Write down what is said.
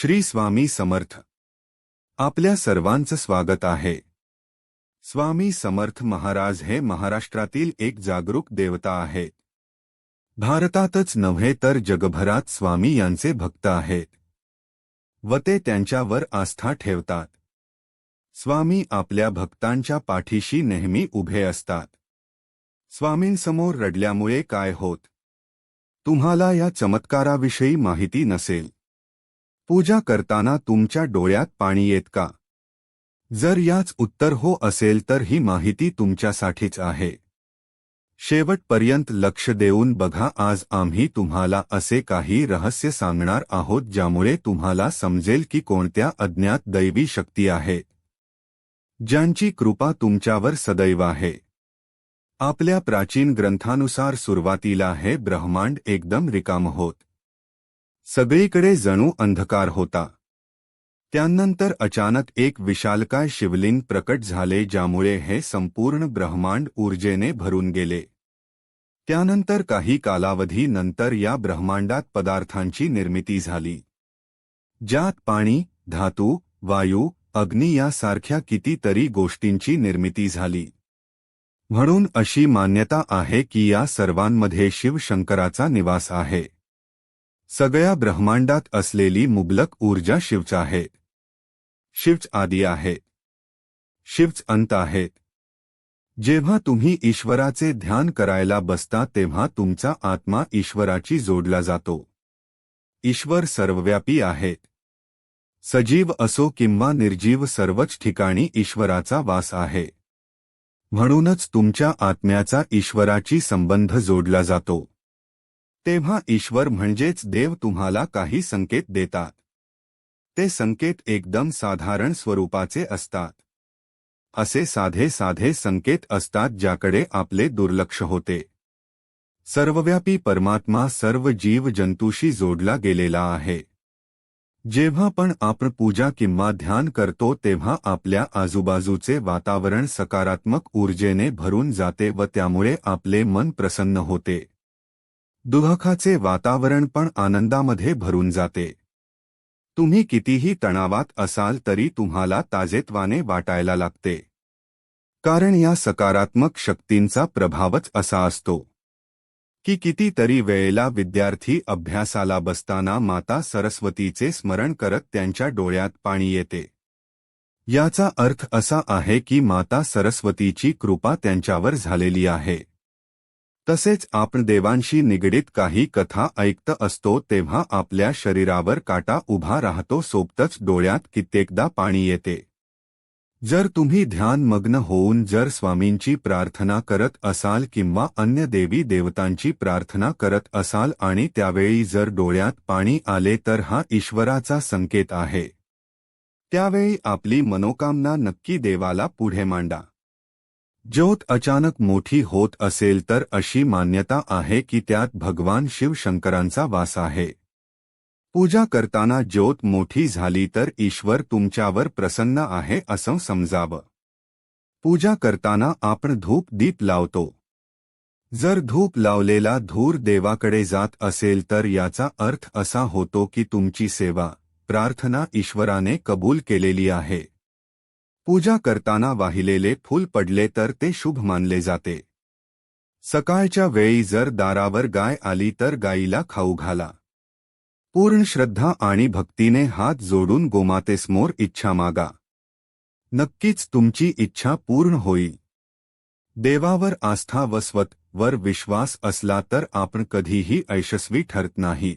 श्री स्वामी समर्थ. आपल्या सर्वांचं स्वागत आहे. स्वामी समर्थ महाराज हे महाराष्ट्रातील एक जागरूक देवता आहेत भारतातच नव्हे तर जगभरात स्वामी यांचे भक्त आहेत. व ते त्यांच्यावर आस्था ठेवतात. स्वामी आपल्या भक्तांच्या पाठीशी नेहमी उभे असतात. स्वामींसमोर रडल्यामुळे काय होत? तुम्हाला या चमत्काराविषयी माहिती नसेल. पूजा करताना तुमच्या डोळ्यात पाणी येत का? जर याच उत्तर हो असेल तर ही माहिती तुमच्यासाठीच आहे. शेवटपर्यंत लक्ष देऊन बघा आज आम्ही तुम्हाला असे काही रहस्य सांगणार आहोत ज्यामुळे तुम्हाला समजेल की कोणत्या अज्ञात दैवी शक्ती आहे. ज्यांची कृपा तुमच्यावर सदैव आहे. आपल्या प्राचीन ग्रंथानुसार सुरुवातीला हे ब्रह्मांड एकदम रिकाम होत. सगळीकडे जणू अंधकार होता. त्यानंतर अचानक एक विशालकाय शिवलिंग प्रकट झाले ज्यामुळे हे संपूर्ण ब्रह्मांड ऊर्जेने भरून गेले. त्यानंतर काही कालावधीनंतर या ब्रह्मांडात पदार्थांची निर्मिती झाली. ज्यात पाणी धातू वायू अग्नी यासारख्या कितीतरी गोष्टींची निर्मिती झाली. म्हणून अशी मान्यता आहे की या सर्वांमध्ये शिवशंकराचा निवास आहे. सगळ्या ब्रह्मांडात असलेली मुबलक ऊर्जा शिवच आहे. शिवच आदी आहे. शिवच अंत आहे. जेव्हा तुम्ही ईश्वराचे ध्यान करायला बसता तेव्हा तुमचा आत्मा ईश्वराची जोडला जातो. ईश्वर सर्वव्यापी आहे. सजीव असो किंवा निर्जीव सर्वच ठिकाणी ईश्वराचा वास आहे. म्हणूनच तुमच्या आत्म्याचा ईश्वराची संबंध जोडला जातो. तेव्हा ईश्वर म्हणजेच देव तुम्हाला काही संकेत देतात. ते संकेत एकदम साधारण स्वरूपाचे असतात. असे साधे साधे संकेत असतात ज्याकडे आपले दुर्लक्ष होते. सर्वव्यापी परमात्मा सर्व जीव जंतूशी जोडला गेलेला आहे. जेव्हा पण आपण पूजा किंवा ध्यान करतो तेव्हा आपल्या आजूबाजूचे वातावरण सकारात्मक ऊर्जेने भरून जाते व त्यामुळे आपले मन प्रसन्न होते. दुहखाचे वातावरण पण आनंदामध्ये भरून जाते. तुम्ही कितीही तणावात असाल तरी तुम्हाला ताजेत्वाने वाटायला लागते. कारण या सकारात्मक शक्तींचा प्रभावच असा असतो. की कितीतरी वेळेला विद्यार्थी अभ्यासाला बसताना माता सरस्वतीचे स्मरण करत त्यांच्या डोळ्यात पाणी येते. याचा अर्थ असा आहे की माता सरस्वतीची कृपा त्यांच्यावर झालेली आहे. तसेच आपण देवांशी निगडीत काही कथा ऐकत असतो तेव्हा आपल्या शरीरावर काटा उभा राहतो सोबतच डोळ्यात कित्येकदा पाणी येते. जर तुम्ही ध्यानमग्न होऊन जर स्वामींची प्रार्थना करत असाल किंवा अन्य देवी देवतांची प्रार्थना करत असाल आणि त्यावेळी जर डोळ्यात पाणी आले तर हा ईश्वराचा संकेत आहे. त्यावेळी आपली मनोकामना नक्की देवाला पुढे मांडा. ज्योत अचानक मोठी होत असेल तर अशी मान्यता आहे की त्यात भगवान शिवशंकरांचा वास आहे. पूजा करताना ज्योत मोठी झाली तर ईश्वर तुमच्यावर प्रसन्न आहे असं समजावं. पूजा करताना आपण धूप दीप लावतो. जर धूप लावलेला धूर देवाकडे जात असेल तर याचा अर्थ असा होतो की तुमची सेवा प्रार्थना ईश्वराने कबूल केलेली आहे. पूजा करताना वाहिलेले फूल पडले तर ते शुभ मानले जाते. सकाळच्या वेळी जर दारावर गाय आली तर गाईला खाऊ घाला. पूर्ण श्रद्धा आणि भक्तीने हात जोडून गोमातेसमोर इच्छा मागा. नक्कीच तुमची इच्छा पूर्ण होईल. देवावर आस्था व वर विश्वास असला तर आपण कधीही यशस्वी ठरत नाही.